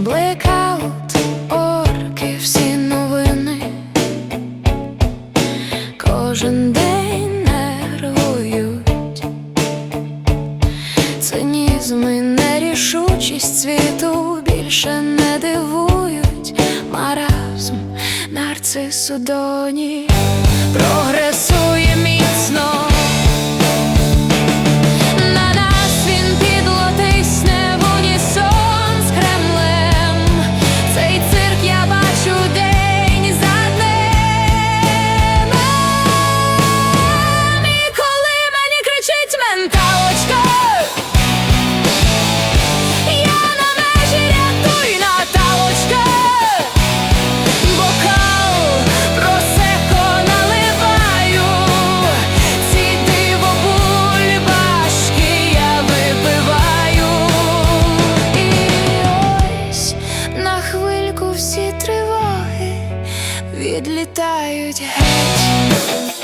Блекаут, орки, всі новини. Кожен день нервують. Цинізм і нерішучість світу більше не дивують. Маразм, нарцису доні всі тривоги відлітають геть.